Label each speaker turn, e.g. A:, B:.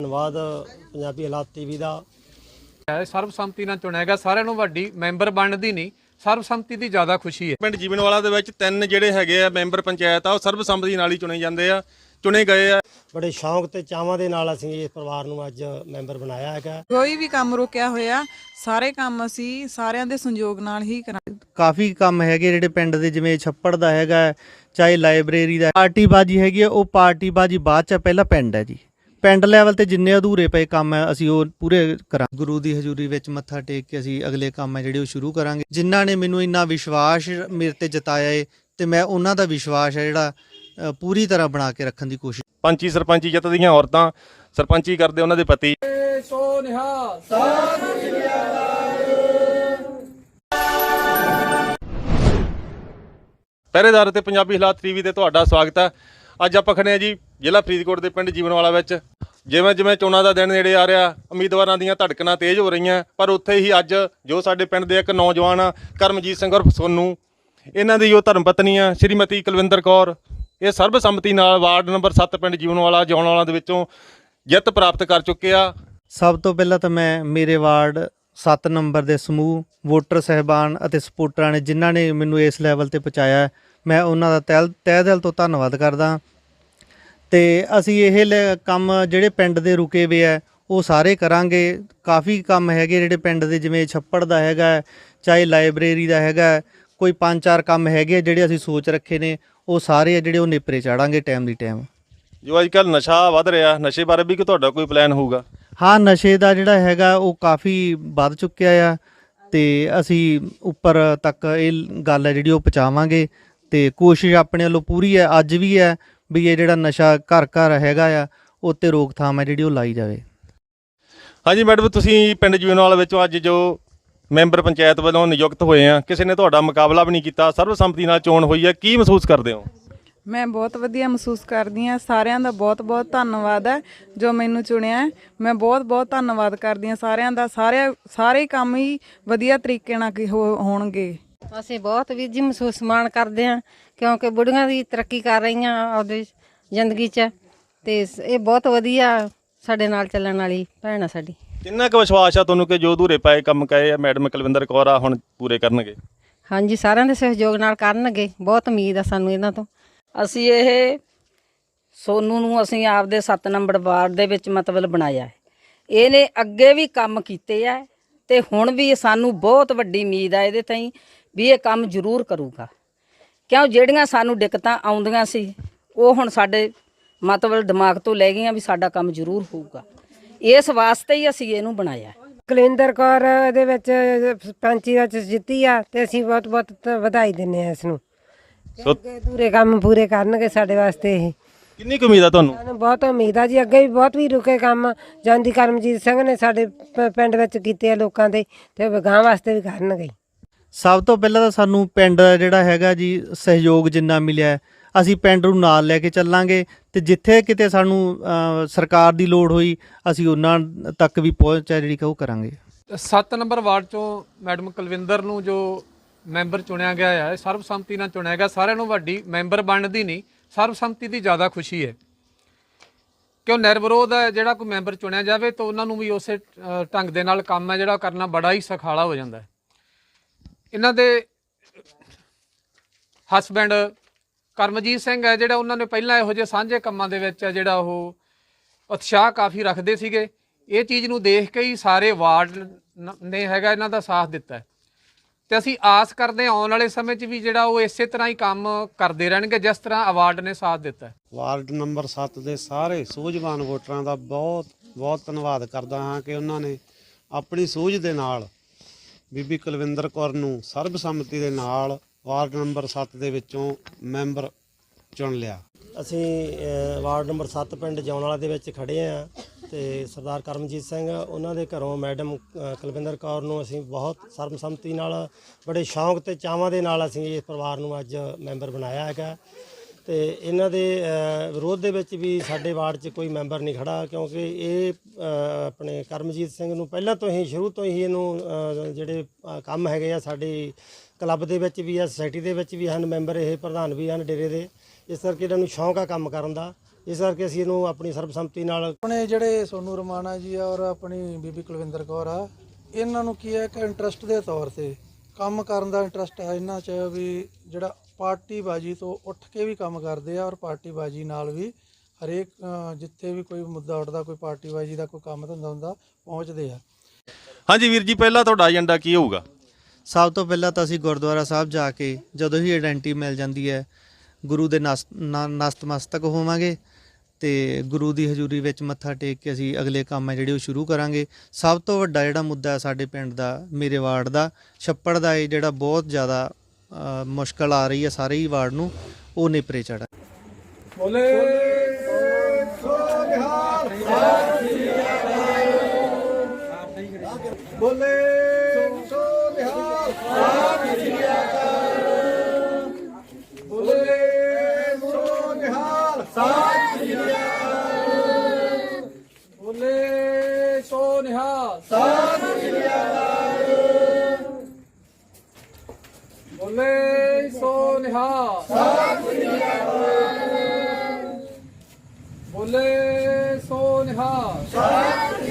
A: ਧੰਨਵਾਦ ਪੰਜਾਬੀ ਹਾਲਾਤ ਟੀਵੀ ਦਾ।
B: ਹੈ ਸਰਬਸੰਮਤੀ ਨਾਲ ਚੁਣਿਆ ਗਿਆ। ਸਾਰਿਆਂ ਨੂੰ ਵੱਡੀ ਮੈਂਬਰ ਬਣਨ ਦੀ ਨਹੀਂ। ਸਰਬਸੰਮਤੀ ਦੀ ਜ਼ਿਆਦਾ ਖੁਸ਼ੀ ਹੈ।
C: ਪਿੰਡ ਜੀਵਨਵਾਲਾ ਦੇ ਵਿੱਚ ਤਿੰਨ ਜਿਹੜੇ ਹੈਗੇ ਆ ਮੈਂਬਰ ਪੰਚਾਇਤ ਆ ਉਹ ਸਰਬਸੰਮਤੀ ਨਾਲ ਹੀ ਚੁਣੇ ਜਾਂਦੇ ਆ ਚੁਣੇ ਗਏ ਆ।
A: ਬੜੇ ਸ਼ੌਂਕ ਤੇ ਚਾਵਾਂ ਦੇ ਨਾਲ ਅਸੀਂ ਇਸ ਪਰਿਵਾਰ ਨੂੰ ਅੱਜ ਮੈਂਬਰ ਬਣਾਇਆ ਹੈਗਾ।
D: ਕੋਈ ਵੀ ਕੰਮ ਰੁਕਿਆ ਹੋਇਆ ਸਾਰੇ ਕੰਮ ਅਸੀਂ ਸਾਰਿਆਂ ਦੇ ਸੰਯੋਗ ਨਾਲ ਹੀ ਕਰਾਂਗੇ।
E: ਕਾਫੀ ਕੰਮ ਹੈਗੇ ਜਿਹੜੇ ਪਿੰਡ ਦੇ ਜਿਵੇਂ ਛੱਪੜ ਦਾ ਹੈਗਾ ਚਾਹੇ ਲਾਇਬ੍ਰੇਰੀ ਦਾ ਪਾਰਟੀ ਬਾਜੀ ਹੈਗੀ ਆ ਉਹ ਪਾਰਟੀ ਬਾਜੀ ਬਾਅਦ ਚ ਪਹਿਲਾਂ ਪਿੰਡ ਹੈ ਜੀ। ਪਿੰਡ ਲੈਵਲ ਤੇ ਜਿੰਨੇ ਅਧੂਰੇ ਪਏ ਕੰਮ ਹੈ ਅਸੀਂ ਉਹ ਪੂਰੇ ਕਰਾਂ ਗੁਰੂ ਦੀ ਹਜ਼ੂਰੀ ਵਿੱਚ ਮੱਥਾ ਟੇਕ ਕੇ ਅਸੀਂ ਅਗਲੇ ਕੰਮ ਹੈ ਜਿਹੜੇ ਉਹ ਸ਼ੁਰੂ ਕਰਾਂਗੇ। ਜਿਨ੍ਹਾਂ ਨੇ ਮੈਨੂੰ ਇੰਨਾ ਵਿਸ਼ਵਾਸ ਮੇਰੇ ਤੇ ਜਤਾਇਆ ਏ ਤੇ ਮੈਂ ਉਹਨਾਂ ਦਾ ਵਿਸ਼ਵਾਸ ਹੈ ਜਿਹੜਾ ਪੂਰੀ ਤਰ੍ਹਾਂ ਬਣਾ ਕੇ ਰੱਖਣ ਦੀ ਕੋਸ਼ਿਸ਼
C: ਪੰਚੀ ਸਰਪੰਚੀ ਜਿੱਤਦੀਆਂ ਔਰਤਾਂ ਸਰਪੰਚੀ ਕਰਦੇ ਉਹਨਾਂ ਦੇ ਪਤੀ। ਪਹਿਰੇਦਾਰ ਤੇ ਪੰਜਾਬੀ ਹਾਲਾਤ ਟੀਵੀ ਤੇ ਤੁਹਾਡਾ ਸਵਾਗਤ ਹੈ। ਅੱਜ ਆਪਾਂ ਖੜੇ ਆ ਜੀ ਜ਼ਿਲ੍ਹਾ ਫਰੀਦਕੋਟ ਦੇ ਪਿੰਡ ਜੀਵਨਵਾਲਾ ਵਿੱਚ। ਜਿਵੇਂ ਜਿਵੇਂ ਚੋਣਾਂ ਦਾ ਦਿਨ ਨੇੜੇ ਆ ਰਿਹਾ ਉਮੀਦਵਾਰਾਂ ਦੀਆਂ ਧੜਕਣਾਂ ਤੇਜ਼ ਹੋ ਰਹੀਆਂ ਪਰ ਉੱਥੇ ਹੀ ਅੱਜ ਜੋ ਸਾਡੇ ਪਿੰਡ ਦੇ ਇੱਕ ਨੌਜਵਾਨ ਆ, ਕਰਮਜੀਤ ਸਿੰਘ ਉਰਫ ਸੋਨੂ ਇਹਨਾਂ ਦੀ ਜੋ ਧਰਮ ਪਤਨੀ ਆ ਸ਼੍ਰੀਮਤੀ ਕੁਲਵਿੰਦਰ ਕੌਰ ਇਹ ਸਰਬਸੰਮਤੀ ਨਾਲ ਵਾਰਡ ਨੰਬਰ 7 ਪਿੰਡ ਜੀਵਨਵਾਲਾ ਜੌਣਵਾਲਾ ਦੇ ਵਿੱਚੋਂ ਜਿੱਤ ਪ੍ਰਾਪਤ ਕਰ ਚੁੱਕੇ ਆ।
E: ਸਭ ਤੋਂ ਪਹਿਲਾਂ ਤਾਂ ਮੈਂ ਮੇਰੇ ਵਾਰਡ 7 ਨੰਬਰ ਦੇ ਸਮੂਹ ਵੋਟਰ ਸਹਿਬਾਨ ਅਤੇ ਸਪੋਰਟਰਾਂ ਨੇ ਜਿਨ੍ਹਾਂ ਨੇ ਮੈਨੂੰ ਇਸ ਲੈਵਲ ਤੇ ਪਹੁੰਚਾਇਆ ਮੈਂ ਉਹਨਾਂ ਦਾ ਤਹਿ ਤਹਿ ਦਿਲ ਤੋਂ ਧੰਨਵਾਦ ਕਰਦਾ। ਤੇ ਅਸੀਂ ਇਹ ਲੈ- ਕੰਮ ਜਿਹੜੇ ਪਿੰਡ ਦੇ ਰੁਕੇ ਵੇ ਆ ਉਹ ਸਾਰੇ ਕਰਾਂਗੇ। ਕਾਫੀ ਕੰਮ ਹੈਗੇ ਜਿਹੜੇ ਪਿੰਡ ਦੇ ਜਿਵੇਂ ਛੱਪੜ ਦਾ ਹੈਗਾ ਹੈ, ਚਾਹੇ ਲਾਇਬ੍ਰੇਰੀ ਦਾ ਹੈਗਾ ਹੈ, ਕੋਈ ਪੰਜ ਚਾਰ ਕੰਮ ਹੈਗੇ ਆ ਜਿਹੜੇ ਅਸੀਂ ਸੋਚ ਰੱਖੇ ਨੇ ਉਹ ਸਾਰੇ ਆ ਜਿਹੜੇ ਉਹ ਨੇਪਰੇ ਚਾੜਾਂਗੇ ਟਾਈਮ ਦੀ ਟਾਈਮ।
C: ਜੋ ਅੱਜ ਕੱਲ ਨਸ਼ਾ ਵੱਧ ਰਿਹਾ ਨਸ਼ੇ ਬਾਰੇ ਵੀ ਕਿ ਤੁਹਾਡਾ ਕੋਈ ਪਲਾਨ ਹੋਊਗਾ?
E: ਹਾਂ ਨਸ਼ੇ ਦਾ ਜਿਹੜਾ ਹੈਗਾ ਉਹ ਕਾਫੀ ਵੱਧ ਚੁੱਕਿਆ ਆ ਤੇ ਅਸੀਂ ਉੱਪਰ ਤੱਕ ਇਹ ਗੱਲ ਹੈ ਜਿਹੜੀ ਉਹ ਪਹੁੰਚਾਵਾਂਗੇ ਤੇ ਕੋਸ਼ਿਸ਼ ਆਪਣੇ ਵੱਲੋਂ ਪੂਰੀ ਹੈ ਅੱਜ ਵੀ ਹੈ ਵੀ ਇਹ ਜਿਹੜਾ ਨਸ਼ਾ ਘਰ ਘਰ ਹੈਗਾ ਆ ਉਹ ਤੇ ਰੋਕਥਾਮ ਹੈ ਜਿਹੜੀ ਉਹ ਲਾਈ ਜਾਵੇ।
C: ਹਾਂਜੀ ਮੈਡਮ ਤੁਸੀਂ ਪਿੰਡ ਜੀਵਨਵਾਲਾ ਵਿੱਚੋਂ ਅੱਜ ਜੋ ਮੈਂਬਰ ਪੰਚਾਇਤ ਵੱਲੋਂ ਨਿਯੁਕਤ ਹੋਏ ਆ ਕਿਸੇ ਨੇ ਤੁਹਾਡਾ ਮੁਕਾਬਲਾ ਵੀ ਨਹੀਂ ਕੀਤਾ ਸਰਬਸੰਮਤੀ ਨਾਲ ਚੋਣ ਹੋਈ ਹੈ ਕੀ ਮਹਿਸੂਸ ਕਰਦੇ ਹੋ?
D: ਮੈਂ ਬਹੁਤ ਵਧੀਆ ਮਹਿਸੂਸ ਕਰਦੀ ਹਾਂ ਸਾਰਿਆਂ ਦਾ ਬਹੁਤ-ਬਹੁਤ ਧੰਨਵਾਦ ਹੈ ਜੋ ਮੈਨੂੰ ਚੁਣਿਆ ਹੈ। ਮੈਂ ਬਹੁਤ-ਬਹੁਤ ਧੰਨਵਾਦ ਕਰਦੀ ਹਾਂ ਸਾਰਿਆਂ ਦਾ ਸਾਰੇ ਸਾਰੇ ਕੰਮ ਹੀ ਵਧੀਆ ਤਰੀਕੇ ਨਾਲ ਕੀ ਹੋ- ਹੋਣਗੇ।
F: ਅਸੀਂ ਬਹੁਤ ਵੀਰ ਜੀ ਮਹਿਸੂਸ ਮਾਣ ਕਰਦੇ ਹਾਂ ਕਿਉਂਕਿ ਬੁੜੀਆਂ ਦੀ ਤਰੱਕੀ ਕਰ ਰਹੀਆਂ ਆਪਦੀ ਜ਼ਿੰਦਗੀ 'ਚ ਤੇ ਸ- ਇਹ ਬਹੁਤ ਵਧੀਆ ਸਾਡੇ ਨਾਲ ਚੱਲਣ ਵਾਲੀ ਭੈਣ ਆ ਸਾਡੀ।
C: ਕਿੰਨਾ ਕੁ ਵਿਸ਼ਵਾਸ ਆ ਤੁਹਾਨੂੰ ਕਿ ਜੋ ਅਧੂਰੇ ਪਏ ਕੰਮ ਕਹੇ ਆ ਮੈਡਮ ਕੁਲਵਿੰਦਰ ਕੌਰ ਆ ਹੁਣ ਪੂਰੇ ਕਰਨਗੇ?
F: ਹਾਂਜੀ ਸਾਰਿਆਂ ਦੇ ਸਹਿਯੋਗ ਨਾਲ ਕਰਨਗੇ ਬਹੁਤ ਉਮੀਦ ਆ ਸਾਨੂੰ ਇਹਨਾਂ ਤੋਂ।
G: ਅਸੀਂ ਇਹ ਸੋਨੂ ਨੂੰ ਅਸੀਂ ਆਪਦੇ 7 ਨੰਬਰ ਵਾਰਡ ਦੇ ਵਿੱਚ ਮਤਲਬ ਬਣਾਇਆ ਹੈ। ਇਹਨੇ ਅੱਗੇ ਵੀ ਕੰਮ ਕੀਤੇ ਆ ਤੇ ਹੁਣ ਵੀ ਸਾਨੂੰ ਬਹੁਤ ਵੱਡੀ ਉਮੀਦ ਆ ਇਹਦੇ ਤਾਈਂ ਵੀ ਇਹ ਕੰਮ ਜ਼ਰੂਰ ਕਰੂਗਾ। ਕਿਉਂ? ਜਿਹੜੀਆਂ ਸਾਨੂੰ ਦਿੱਕਤਾਂ ਆਉਂਦੀਆਂ ਸੀ ਉਹ ਹੁਣ ਸਾਡੇ ਮਤਲਬ ਦਿਮਾਗ ਤੋਂ ਲੈ ਗਈਆਂ ਵੀ ਸਾਡਾ ਕੰਮ ਜ਼ਰੂਰ ਹੋਊਗਾ। ਇਸ ਵਾਸਤੇ ਹੀ ਅਸੀਂ ਇਹਨੂੰ ਬਣਾਇਆ। ਹੈ।
H: ਕੁਲਵਿੰਦਰ ਕੌਰ ਦੇ ਵਿੱਚ ਪੰਚੀ ਵਿੱਚ ਜਿੱਤੀ ਆ ਤੇ ਅਸੀਂ ਬਹੁਤ ਬਹੁਤ ਵਧਾਈ ਦਿੰਨੇ ਆ ਇਸ ਨੂੰ ਪੂਰੇ ਕੰਮ ਪੂਰੇ ਕਰਨਗੇ ਸਾਡੇ ਵਾਸਤੇ ਇਹ।
C: ਕਿੰਨੀ ਕੁ ਉਮੀਦ ਆ ਤੁਹਾਨੂੰ?
H: ਸਾਨੂੰ ਬਹੁਤ ਉਮੀਦ ਆ ਜੀ ਅੱਗੇ ਵੀ ਬਹੁਤ ਵੀ ਰੁਕੇ ਕੰਮ। ਜਾਂਦੀ ਕਰਮਜੀਤ ਸਿੰਘ ਨੇ ਸਾਡੇ ਪਿੰਡ ਵਿੱਚ ਕੀਤੇ ਆ ਲੋਕਾਂ ਦੇ ਤੇ ਗਾਂ ਵਾਸਤੇ ਵੀ ਕਰਨਗੇ।
E: ਸਭ ਤੋਂ ਪਹਿਲਾਂ ਤਾਂ ਸਾਨੂੰ ਪਿੰਡ ਜਿਹੜਾ ਹੈਗਾ ਜੀ, ਸਹਿਯੋਗ ਜਿੰਨਾ ਮਿਲਿਆ ਅਸੀਂ ਪਿੰਡ ਨੂੰ ਨਾਲ ਲੈ ਕੇ ਚੱਲਾਂਗੇ ਤੇ ਜਿੱਥੇ ਕਿਤੇ ਸਾਨੂੰ ਸਰਕਾਰ ਦੀ ਲੋੜ ਹੋਈ, ਅਸੀਂ ਉਹਨਾਂ ਤੱਕ ਵੀ ਪਹੁੰਚ ਹੈ ਜਿਹੜੀ ਕਿ ਉਹ ਕਰਾਂਗੇ।
B: 7 ਨੰਬਰ ਵਾਰਡ ਚੋਂ ਮੈਡਮ ਕੁਲਵਿੰਦਰ ਨੂੰ ਜੋ ਮੈਂਬਰ ਚੁਣਿਆ ਗਿਆ ਹੈ ਸਰਬਸੰਮਤੀ ਨਾਲ ਚੁਣਿਆ ਗਿਆ। ਸਾਰਿਆਂ ਨੂੰ ਵੱਡੀ ਮੈਂਬਰ ਬਣਨ ਦੀ ਨਹੀਂ, ਸਰਬਸੰਮਤੀ ਦੀ ਜ਼ਿਆਦਾ ਖੁਸ਼ੀ ਹੈ। ਕਿਉਂ ਨਿਰਵਿਰੋਧ ਹੈ ਜਿਹੜਾ ਕੋਈ ਮੈਂਬਰ ਚੁਣਿਆ ਜਾਵੇ ਤਾਂ ਉਹਨਾਂ ਨੂੰ ਵੀ ਉਸੇ ਢੰਗ ਦੇ ਨਾਲ ਕੰਮ ਹੈ ਜਿਹੜਾ ਕਰਨਾ ਬੜਾ ਹੀ ਸਖਾਲਾ ਹੋ ਜਾਂਦਾ ਹੈ। ਇਹਨਾਂ ਦੇ ਹਸਬੈਂਡ ਕਰਮਜੀਤ ਸਿੰਘ ਹੈ, ਜਿਹੜਾ ਉਹਨਾਂ ਨੇ ਪਹਿਲਾਂ ਇਹੋ ਜਿਹੇ ਸਾਂਝੇ ਕੰਮਾਂ ਦੇ ਵਿੱਚ ਜਿਹੜਾ ਉਹ ਉਤਸ਼ਾਹ ਕਾਫੀ ਰੱਖਦੇ ਸੀਗੇ ਇਹ ਚੀਜ਼ ਨੂੰ ਦੇਖ ਕੇ ਹੀ ਸਾਰੇ ਵਾਰਡ ਨੇ ਹੈਗਾ ਇਹਨਾਂ ਦਾ ਸਾਥ ਦਿੱਤਾ ਹੈ। ਤੇ ਅਸੀਂ ਆਸ ਕਰਦੇ ਹਾਂ, ਆਉਣ ਵਾਲੇ ਸਮੇਂ 'ਚ ਵੀ ਜਿਹੜਾ ਉਹ ਇਸੇ ਤਰ੍ਹਾਂ ਹੀ ਕੰਮ ਕਰਦੇ ਰਹਿਣਗੇ, ਜਿਸ ਤਰ੍ਹਾਂ ਅਵਾਰਡ ਨੇ ਸਾਥ ਦਿੱਤਾ
A: ਵਾਰਡ ਨੰਬਰ 7 ਦੇ ਸਾਰੇ ਸੂਝਵਾਨ ਵੋਟਰਾਂ ਦਾ ਬਹੁਤ ਬਹੁਤ ਧੰਨਵਾਦ ਕਰਦਾ ਹਾਂ ਕਿ ਉਹਨਾਂ ਨੇ ਆਪਣੀ ਸੂਝ ਦੇ ਨਾਲ ਬੀਬੀ ਕੁਲਵਿੰਦਰ ਕੌਰ ਨੂੰ ਸਰਬਸੰਮਤੀ ਦੇ ਨਾਲ ਵਾਰਡ ਨੰਬਰ 7 ਦੇ ਵਿੱਚੋਂ ਮੈਂਬਰ ਚੁਣ ਲਿਆ। ਅਸੀਂ ਵਾਰਡ ਨੰਬਰ 7 ਪਿੰਡ ਜੌਣਵਾਲਾ ਦੇ ਵਿੱਚ ਖੜੇ ਆ ਤੇ ਸਰਦਾਰ ਕਰਮਜੀਤ ਸਿੰਘ, ਉਹਨਾਂ ਦੇ ਘਰੋਂ ਮੈਡਮ ਕੁਲਵਿੰਦਰ ਕੌਰ ਨੂੰ ਅਸੀਂ ਬਹੁਤ ਸਰਬਸੰਮਤੀ ਨਾਲ, ਬੜੇ ਸ਼ੌਂਕ ਤੇ ਚਾਵਾਂ ਦੇ ਨਾਲ ਅਸੀਂ ਇਸ ਪਰਿਵਾਰ ਨੂੰ ਅੱਜ ਮੈਂਬਰ ਬਣਾਇਆ ਹੈਗਾ। ਤੇ ਇਹਨਾਂ ਦੇ ਵਿਰੋਧ ਦੇ ਵਿੱਚ ਵੀ ਸਾਡੇ ਵਾਰਡ 'ਚ ਕੋਈ ਮੈਂਬਰ ਨਹੀਂ ਖੜਾ ਕਿਉਂਕਿ ਇਹ ਆਪਣੇ ਕਰਮਜੀਤ ਸਿੰਘ ਨੂੰ ਪਹਿਲਾਂ ਤੋਂ ਹੀ, ਸ਼ੁਰੂ ਤੋਂ ਹੀ ਇਹਨੂੰ ਜਿਹੜੇ ਕੰਮ ਹੈਗੇ ਆ ਸਾਡੇ ਕਲੱਬ ਦੇ ਵਿੱਚ ਵੀ ਆ, ਸੁਸਾਇਟੀ ਦੇ ਵਿੱਚ ਵੀ ਹਨ ਮੈਂਬਰ ਇਹ, ਪ੍ਰਧਾਨ ਵੀ ਹਨ ਡੇਰੇ ਦੇ। ਇਸ ਕਰਕੇ ਇਹਨਾਂ ਨੂੰ ਸ਼ੌਂਕ ਆ ਕੰਮ ਕਰਨ ਦਾ।
I: ਇਸ ਕਰਕੇ ਅਸੀਂ ਇਹਨੂੰ ਆਪਣੀ ਸਰਬਸੰਮਤੀ ਨਾਲ
J: ਆਪਣੇ ਜਿਹੜੇ ਸੋਨੂ ਰਮਾਣਾ ਜੀ ਔਰ ਆਪਣੀ ਬੀਬੀ ਕੁਲਵਿੰਦਰ ਕੌਰ ਆ, ਇਹਨਾਂ ਨੂੰ ਕੀ ਹੈ ਕਿ ਇੰਟਰਸਟ ਦੇ ਤੌਰ ਤੇ, ਕੰਮ ਕਰਨ ਦਾ ਇੰਟਰਸਟ ਹੈ ਇਹਨਾਂ 'ਚ ਵੀ ਜਿਹੜਾ ਪਾਰਟੀ ਬਾਜੀ ਤੋਂ ਉੱਠ ਕੇ ਵੀ ਕੰਮ ਕਰਦੇ ਆ ਔਰ ਪਾਰਟੀ ਬਾਜੀ ਨਾਲ ਵੀ ਹਰੇਕ ਜਿੱਥੇ ਵੀ ਕੋਈ ਮੁੱਦਾ ਉੱਠਦਾ ਕੋਈ ਪਾਰਟੀ ਬਾਜੀ ਦਾ ਕੋਈ ਕੰਮ ਧੰਦਾ ਹੁੰਦਾ ਪਹੁੰਚਦੇ ਆ।
C: ਹਾਂਜੀ ਵੀਰ ਜੀ ਪਹਿਲਾਂ ਤੁਹਾਡਾ ਏਜੰਡਾ ਕੀ ਹੋਊਗਾ?
E: ਸਭ ਤੋਂ ਪਹਿਲਾਂ ਤਾਂ ਅਸੀਂ ਗੁਰਦੁਆਰਾ ਸਾਹਿਬ ਜਾ ਕੇ ਜਦੋਂ ਹੀ ਆਇਡੈਂਟੀ ਮਿਲ ਜਾਂਦੀ ਹੈ ਗੁਰੂ ਦੇ ਨਸ- ਨ- ਨਸਤਮਸਤਕ ਹੋਵਾਂਗੇ ਤੇ ਗੁਰੂ ਦੀ ਹਜ਼ੂਰੀ ਵਿੱਚ ਮੱਥਾ ਟੇਕ ਕੇ ਅਸੀਂ ਅਗਲੇ ਕੰਮ ਹੈ ਜਿਹੜੇ ਉਹ ਸ਼ੁਰੂ ਕਰਾਂਗੇ। ਸਭ ਤੋਂ ਵੱਡਾ ਜਿਹੜਾ ਮੁੱਦਾ ਹੈ ਸਾਡੇ ਪਿੰਡ ਦਾ ਮੇਰੇ ਵਾਰਡ ਦਾ ਛੱਪੜ ਦਾ ਇਹ ਜਿਹੜਾ ਬਹੁਤ ਜ਼ਿਆਦਾ ਮੁਸ਼ਕਲ ਆ ਰਹੀ ਹੈ ਸਾਰੇ ਹੀ ਵਾਰਡ ਨੂੰ ਉਹ ਨੇਪਰੇ ਚੜਾ
B: ਬੋਲੇ ਬੋਲੇ ਸੋ ਨਿਹਾਲ।